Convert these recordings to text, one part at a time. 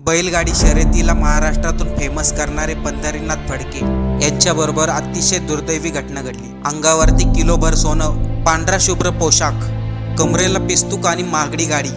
बैलगाडी शर्यतीला महाराष्ट्रातून फेमस करणारे पंढरीनाथ फडके. यांच्याबरोबर अतिशय दुर्दैवी घटना घडली. अंगावरती किलोभर सोनं पांढरा शुभ्र पोशाख कमरेला पिस्तूक आणि महागडी गाडी.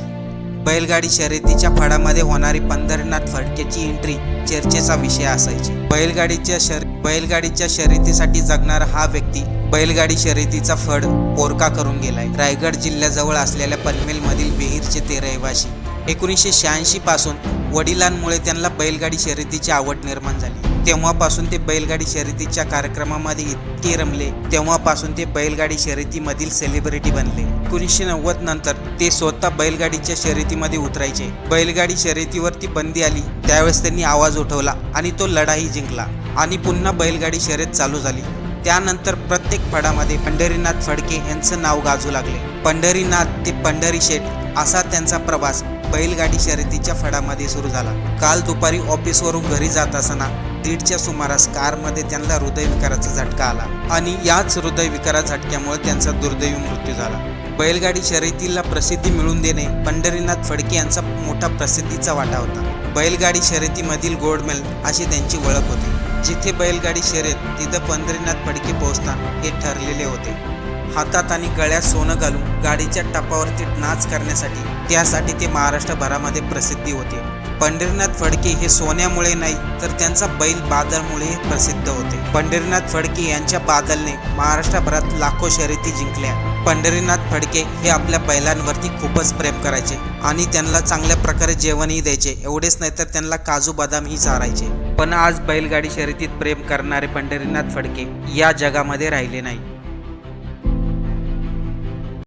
बैलगाडी शर्यतीच्या फडामध्ये होणारी पंढरीनाथ फडकेची एंट्री चर्चेचा विषय असायची. बैलगाडीच्या शर बैलगाडीच्या शर्यतीसाठी जगणारा हा व्यक्ती बैलगाडी शर्यतीचा फड पोरका करून गेलाय. रायगड जिल्ह्याजवळ असलेल्या पनवेलमधील विहीरचे ते रहिवासी. एकोणीसशे शहाऐंशी पासून वडिलांमुळे त्यांना बैलगाडी शर्यतीची आवड निर्माण झाली. तेव्हापासून ते बैलगाडी शर्यतीच्या कार्यक्रमामध्ये इतके रमले तेव्हापासून ते बैलगाडी शर्यतीमधील सेलिब्रिटी बनले. एकोणीसशे नव्वद नंतर ते स्वतः बैलगाडीच्या शर्यतीमध्ये उतरायचे. बैलगाडी शर्यतीवरती बंदी आली त्यावेळेस त्यांनी आवाज उठवला आणि तो लढाई जिंकला आणि पुन्हा बैलगाडी शर्यत चालू झाली. त्यानंतर प्रत्येक फडामध्ये पंढरीनाथ फडके यांचं नाव गाजू लागले. पंढरीनाथ ते पंढरी शेठ असा त्यांचा प्रवास बैलगाडी शर्यतीच्या फडामध्ये सुरू झाला. काल दुपारी ऑफिसवरून घरी जात असताना दीडच्या सुमारास कारमध्ये त्यांना हृदयविकाराचा झटका आला आणि याच हृदयविकारा झटक्यामुळे त्यांचा दुर्दैवी मृत्यू झाला. बैलगाडी शर्यतीला प्रसिद्धी मिळवून देणे पंढरीनाथ फडके यांचा मोठा प्रसिद्धीचा वाटा होता. बैलगाडी शर्यतीमधील गोडमेल अशी त्यांची ओळख होती. जिथे बैलगाडी शर्यत तिथं पंढरीनाथ फडके पोहोचतात हे ठरलेले होते. हातात आणि गळ्यात सोनं घालून गाडीच्या टपावरती नाच करण्यासाठी त्यासाठी ते महाराष्ट्रभरामध्ये प्रसिद्धी होते. पंढरीनाथ फडके हे सोन्यामुळे नाही तर त्यांचा बैल बादलमुळे प्रसिद्ध होते. पंढरीनाथ फडके यांच्या बादलने महाराष्ट्रभरात लाखो शर्यती जिंकल्या. पंढरीनाथ फडके हे आपल्या बैलांवरती खूपच प्रेम करायचे आणि त्यांना चांगल्या प्रकारे जेवणही द्यायचे. एवढेच नाही तर त्यांना काजू बदामही चारायचे. पण आज बैलगाडी शर्यतीत प्रेम करणारे पंढरीनाथ फडके या जगामध्ये राहिले नाही